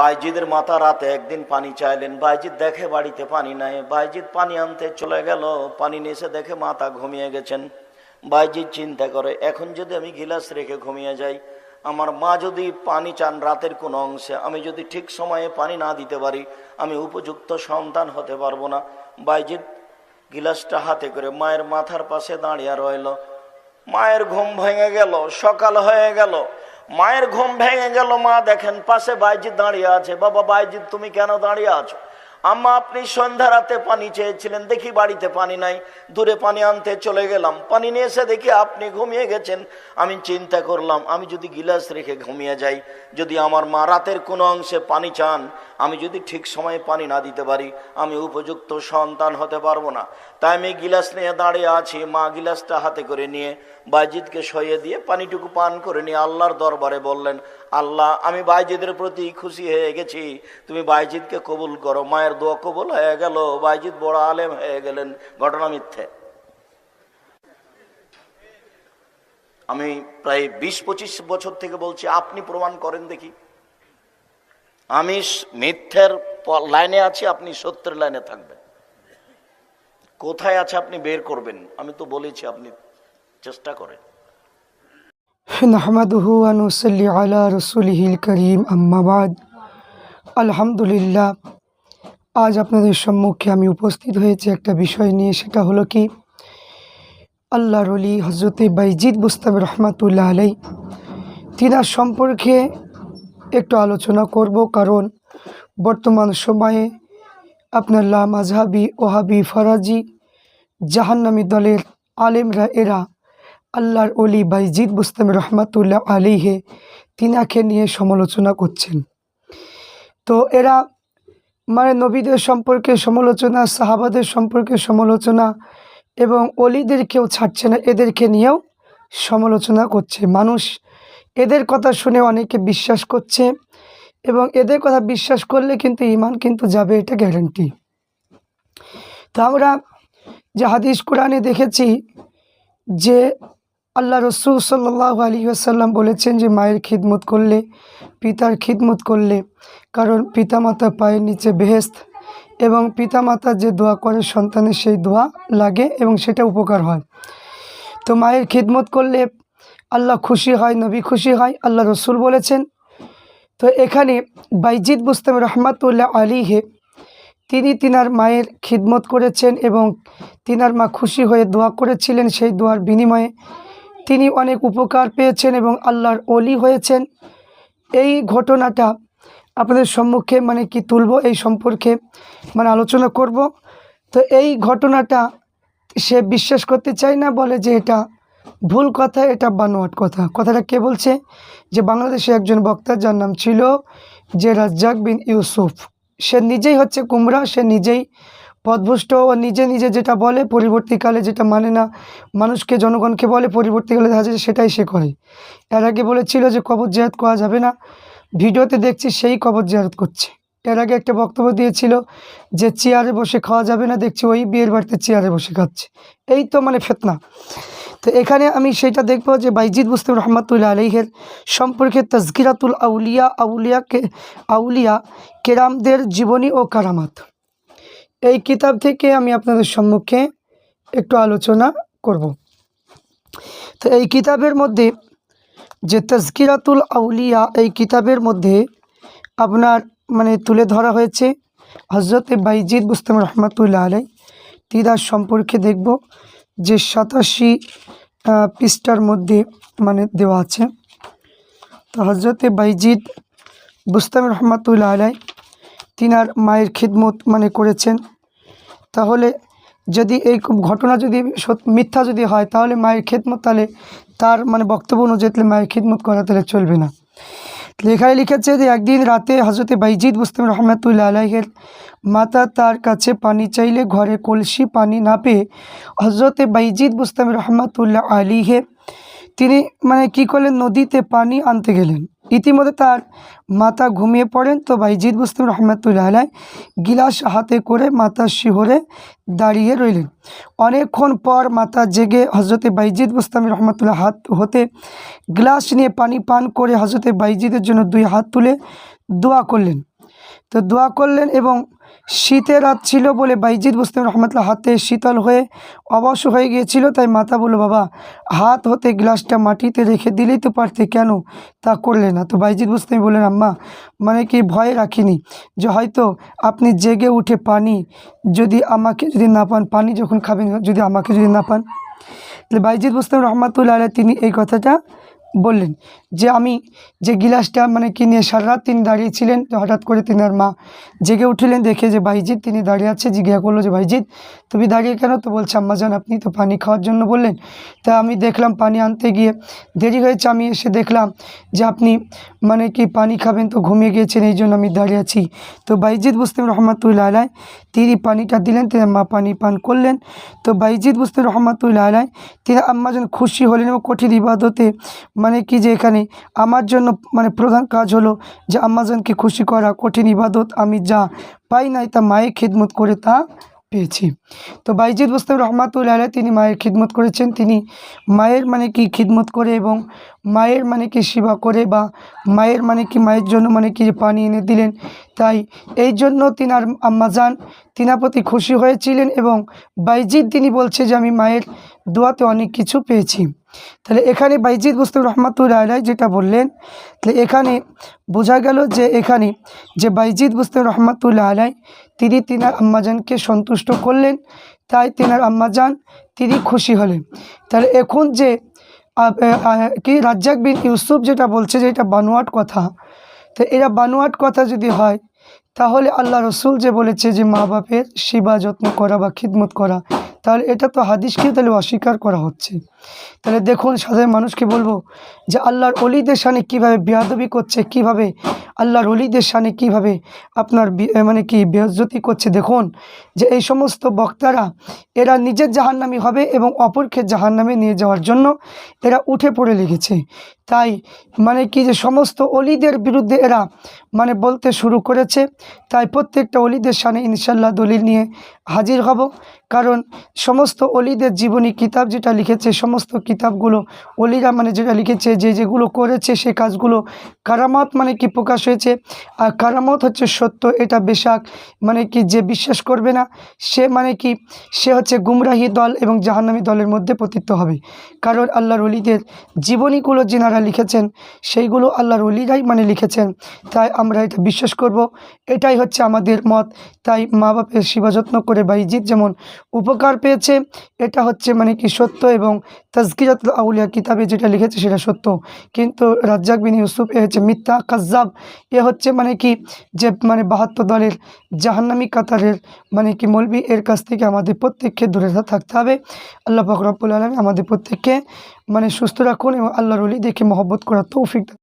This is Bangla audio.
বাইজিদের মাথা রাতে একদিন পানি চাইলেন। বাইজিদ দেখে বাড়িতে পানি নাই। বাইজিদ পানি আনতে চলে গেল। পানি নিয়ে দেখে মাথা ঘুমিয়ে গেছেন। বাইজিদ চিন্তা করে, এখন যদি আমি গিলাস রেখে ঘুমিয়ে যাই, আমার মা যদি পানি চান রাতের কোনো অংশে, আমি যদি ঠিক সময়ে পানি না দিতে পারি, আমি উপযুক্ত সন্তান হতে পারব না। বাইজিদ গিলাসটা হাতে করে মায়ের মাথার পাশে দাঁড়িয়ে রইল। মায়ের ঘুম ভেঙে গেল, সকাল হয়ে গেল। মায়ের ঘুম ভেঙে গেল, মা দেখেন পাশে বাইজিৎ দাঁড়িয়ে আছে। বাবা, বাইজিৎ, তুমি কেন দাঁড়িয়ে আছো? আম্মা, আপনি সন্ধ্যা রাতে পানি চেয়েছিলেন, দেখি বাড়িতে পানি নাই। দূরে পানি আনতে চলে গেলাম। পানি নিয়ে এসে দেখি আপনি ঘুমিয়ে গেছেন। আমি চিন্তা করলাম, আমি যদি গিলাস রেখে ঘুমিয়ে যাই, যদি আমার মা রাতের কোনো অংশে পানি চান আমি যদি ঠিক সময়ে পানি না দিতে পারি, আমি উপযুক্ত সন্তান হতে পারব না। তাই আমি গিলাস নিয়ে দাঁড়িয়ে আছি, মা গিলাসটা হাতে করে নিয়ে বাইজিদকে সইয়ে দিয়ে পানিটুকু পান করে নিয়ে আল্লাহর দরবারে বললেন, আল্লাহ, আমি বাইজিদের প্রতি খুশি হয়ে গেছি। তুমি বাইজিদকে কবুল করো। মায়ের দোয়া কবুল হয়ে গেল। বাইজিদ বড় আলেম হয়ে গেলেন। ঘটনা মিথ্যে। আমি প্রায় বিশ পঁচিশ বছর থেকে বলছি, আপনি প্রমাণ করেন দেখি। আমি মিথ্যের লাইনে আছি, আপনি সত্যের লাইনে থাকবেন। কোথায় আছে আপনি বের করবেন? আমি তো বলেছি, আপনি চেষ্টা করেন। নাহমাদুহু আনুসল্লি আলা রসুলহিল করিম আম্মাবাদ আলহামদুলিল্লাহ, আজ আপনাদের সম্মুখে আমি উপস্থিত হয়েছি একটা বিষয় নিয়ে, সেটা হলো কি, আল্লাহর অলি হজরতে বাইজিদ মুস্তাব রহমাতুল্লাহ আলাই তিনার সম্পর্কে একটু আলোচনা করব, কারণ বর্তমান সময়ে আপনার লা মাঝহাবি ওহাবি ফরাজি জাহান্নামী দলের আলেমরা এরা আল্লাহর অলি বাইজিদ বুস্তাম রহমাতুল্লাহ আলিহে তিনাকে নিয়ে সমালোচনা করছেন। তো এরা মানে নবীদের সম্পর্কে সমালোচনা, সাহাবাদের সম্পর্কে সমালোচনা এবং অলিদেরকেও ছাড়ছে না, এদেরকে নিয়েও সমালোচনা করছে। মানুষ এদের কথা শুনে অনেকে বিশ্বাস করছে এবং এদের কথা বিশ্বাস করলে কিন্তু ইমান কিন্তু যাবে, এটা গ্যারান্টি তো আমরা যে হাদিস কোরআনে দেখেছি যে আল্লাহ রসুল সাল্লাহ আলী আসাল্লাম বলেছেন যে মায়ের খিদমত করলে, পিতার খিদমত করলে, কারণ পিতামাতা পায়ের নিচে বেহেস্ত এবং পিতামাতা যে দোয়া করে সন্তানের সেই দোয়া লাগে এবং সেটা উপকার হয়। তো মায়ের খিদমত করলে আল্লাহ খুশি হয়, নবী খুশি হয়, আল্লাহ রসুল বলেছেন। তো এখানে বাইজিদ বুস্তাম রহমাতুল্লাহ আলীহে তিনি তিনার মায়ের খিদমত করেছেন এবং তিনার মা খুশি হয়ে দোয়া করেছিলেন সেই দোয়ার বিনিময়ে। তিনি অনেক উপকার পেয়েছেন এবং আল্লাহর অলি হয়েছেন। এই ঘটনাটা আপনাদের সম্মুখে মানে কি তুলব, এই সম্পর্কে মানে আলোচনা করব। তো এই ঘটনাটা সে বিশ্বাস করতে চায় না, বলে যে এটা ভুল কথা, এটা বানোয়াট কথা। কথাটা কে বলছে? যে বাংলাদেশে একজন বক্তা যার নাম ছিল যে রাজ্জাক বিন ইউসুফ। সে নিজেই হচ্ছে কুমড়া, সে নিজেই পদভুষ্ট ও নিজে নিজে যেটা বলে পরবর্তীকালে যেটা মানে না, মানুষকে, জনগণকে বলে পরবর্তীকালে দেখা যায় সেটাই সে করে। এর আগে বলেছিল যে কবর জিয়ারত করা যাবে না। ভিডিওতে দেখছি সেই কবর জিয়ারত করছে। এর আগে একটা বক্তব্য দিয়েছিল যে চেয়ারে বসে খাওয়া যাবে না, দেখছি ওই বিয়ের বাড়িতে চেয়ারে বসে খাচ্ছে। এই তো মানে ফেতনা। তো এখানে আমি সেটা দেখব যে বাইজিদ মুস্তিম রহমতুল্লাহ আলহের সম্পর্কে তজকিরাতুল আউলিয়া আউলিয়াকে আউলিয়া কেরামদের জীবনী ও কারামাত। এই কিতাব থেকে আমি আপনাদের সম্মুখে একটু আলোচনা করব। তো এই কিতাবের মধ্যে যে তজকিরাতুল আউলিয়া, এই কিতাবের মধ্যে আপনার মানে তুলে ধরা হয়েছে হজরত বাইজিদ বুস্তাম রহমতুল্লাহ আলাই তিদার সম্পর্কে দেখব। যে সাতাশি পৃষ্ঠার মধ্যে মানে দেওয়া আছে। তো হজরতে বাইজিদ বুস্তাম রহমতুল্লাহ আলাই তিনার মায়ের খিদমত মানে করেছেন। তাহলে যদি এই ঘটনা যদি মিথ্যা যদি হয়, তাহলে মায়ের খিদমত তাহলে তার মানে বক্তব্য অনুযায়ী মায়ের খিদমত করা তাহলে চলবে না। লেখায় লিখেছে যে, একদিন রাতে হজরতে বাইজিদ মুস্তিম রহমতুল্লাহ আলাইহের মাতা তার কাছে পানি চাইলে ঘরে কলসি পানি না পেয়ে হজরতে বাইজিদ মুস্তাম রহমতুল্লাহ আলীহে তিনি মানে কি করলেন? নদীতে পানি আনতে গেলেন। ইতিমধ্যে তার মাতা ঘুমিয়ে পড়েন। তো বাইজিদ মুস্তাম রহমতুল্লাহ আলাই গিলাস হাতে করে মাতা শিহরে দাঁড়িয়ে রইলেন। অনেকক্ষণ পর মাতা জেগে হজরতে বাইজিদ মুস্তাম রহমতুল্লাহ হাত হতে গ্লাস নিয়ে পানি পান করে হজরতে বাইজিদের জন্য দুই হাত তুলে দোয়া করলেন। তো দোয়া করলেন এবং শীতের রাত ছিল বলে বাইজিদ মুসলিম রহমতুল্লাহ হাতে শীতল হয়ে অবশ্য হয়ে গিয়েছিল। তাই মাতা বলল, বাবা, হাত হতে গ্লাসটা মাটিতে রেখে দিলেই তো পারতে, কেন তা করলে না? তো বাইজিদ মুসলিম বললেন, আম্মা মানে কি ভয় রাখিনি? যে হয়তো আপনি জেগে উঠে পানি যদি আমাকে যদি না পান, পানি যখন খাবেন, যদি আমাকে যদি না পান? তাহলে বাইজিদ মুসলিম রহমাতুল্লাহ তিনি এই কথাটা বললেন যে আমি যে গিলাসটা মানে কি নিয়ে সারা রাত তিনি দাঁড়িয়েছিলেন হঠাৎ করে তিনার মা জেগে উঠলেন, দেখে যে ভাইজিৎ তিনি দাঁড়িয়ে আছে, জিজ্ঞাসা করল যে, ভাইজিৎ, তুমি দাঁড়িয়ে কেন? তো বলছে আম্মাজান আপনি তো পানি খাওয়ার জন্য বললেন। তা আমি দেখলাম পানি আনতে গিয়ে দেরি হয়েছে, আমি এসে দেখলাম যে আপনি মানে কি পানি খাবেন, তো ঘুমিয়ে গিয়েছেন, এই জন্য আমি দাঁড়িয়ে আছি। তো বাইজিদ মুসলিম রহমতুল্লাহ আলাই তিনি পানিটা দিলেন তিনি মা পানি পান করলেন। তো বাইজিদ মুসলিম রহমতুল্লাহ আলাই তিনি আম্মাজান খুশি হলেন এবং কঠিন ইবাদতে মানে কি যে এখানে? আমার জন্য মানে প্রধান কাজ হলো যে আম্মাজানকে খুশি করা কঠিন ইবাদত আমি যা পাই নাই তা মায়ের খিদমত করে তা পেয়েছি। তো বাইজিদ মুস্তাম রহমাতুল্লাহ তিনি মায়ের খিদমত করেছেন। তিনি মায়ের মানে কি খিদমত করে এবং মায়ের মানে কি সেবা করে বা মায়ের মানে কি মায়ের জন্য মানে কি পানি এনে দিলেন। তাই এই জন্য তিনার আম্মা যান তিনার প্রতি খুশি হয়েছিলেন এবং বাইজিদ তিনি বলছে যে আমি মায়ের দোয়াতে অনেক কিছু পেয়েছি। তাহলে এখানে বাইজিদ মুস্তাম রহমাতুল্লাহ আলাই যেটা বললেন, তাহলে এখানে বোঝা গেল যে এখানে যে বাইজিদ মুস্তাম রহমাতুল্লাহ আলাই তিনি তিনার আম্মাজানকে সন্তুষ্ট করলেন, তাই তিনার আম্মাজান তিনি খুশি হলেন। তাহলে এখন যে কি রাজ্জাক বিন ইউসুফ যেটা বলছে যে এটা বানোয়াট কথা, তো এরা বানোয়াট কথা যদি হয়, তাহলে আল্লাহ রসুল যে বলেছে যে মা বাপের সেবা যত্ন করা বা খিদমত করা তাহলে এটা তো হাদিসকে তাহলে অস্বীকার করা হচ্ছে। তাহলে দেখুন সাধারণ মানুষকে বলব যে আল্লাহর অলিদের সানে কীভাবে বেয়াদবি করছে, কীভাবে আল্লাহর অলিদের সানে কীভাবে আপনার মানে কি বেহজতি করছে, দেখুন যে এই সমস্ত বক্তারা, এরা নিজের জাহান্নামি হবে এবং অপরকে জাহান্নামে নিয়ে যাওয়ার জন্য এরা উঠে পড়ে লেগেছে। তাই মানে কি যে সমস্ত অলিদের বিরুদ্ধে এরা মানে বলতে শুরু করেছে। তাই প্রত্যেকটা অলিদের সামনে ইনশাল্লাহ দলিল নিয়ে হাজির হব। কারণ সমস্ত অলিদের জীবনী কিতাব যেটা লিখেছে সমস্ত কিতাবগুলো অলিরা মানে যেটা লিখেছে, যে যেগুলো করেছে সে কাজগুলো কারামত মানে কি প্রকাশ হয়েছে? আর কারামত হচ্ছে সত্য, এটা বেশাক মানে কি যে বিশ্বাস করবে না, সে মানে কি সে হচ্ছে গুমরাহি দল এবং জাহান্নামী দলের মধ্যে পতিত হবে। কারণ আল্লাহর অলিদের জীবনীগুলো যেনারা লিখেছেন, সেইগুলো আল্লাহর অলিরাই মানে লিখেছেন, তাই আমরা এটা বিশ্বাস করব। এটাই হচ্ছে আমাদের মত, তাই মা বাপের সেবা যত্ন করে বাইজিৎ যেমন উপকার পেয়েছে, এটা হচ্ছে মানে কি সত্য এবং তাজকিরাত আউলিয়া কিতাবে যেটা লিখেছে সেটা সত্য। কিন্তু রাজ্জাক বিন ইউসুফ, এ হচ্ছে মিথ্যা, কাজ্জাব, এ হচ্ছে মানে কি যে মানে বাহাত্তর দলের জাহান্নামী কাতারের মানে কি মলবি এর কাছ থেকে আমাদের প্রত্যেককে দূরে থাকতে হবে। আল্লাহ পাক আলম আমাদের প্রত্যেককে মানে সুস্থ রাখুন এবং আল্লাহর অলি দেখে মহব্বত করার তৌফিক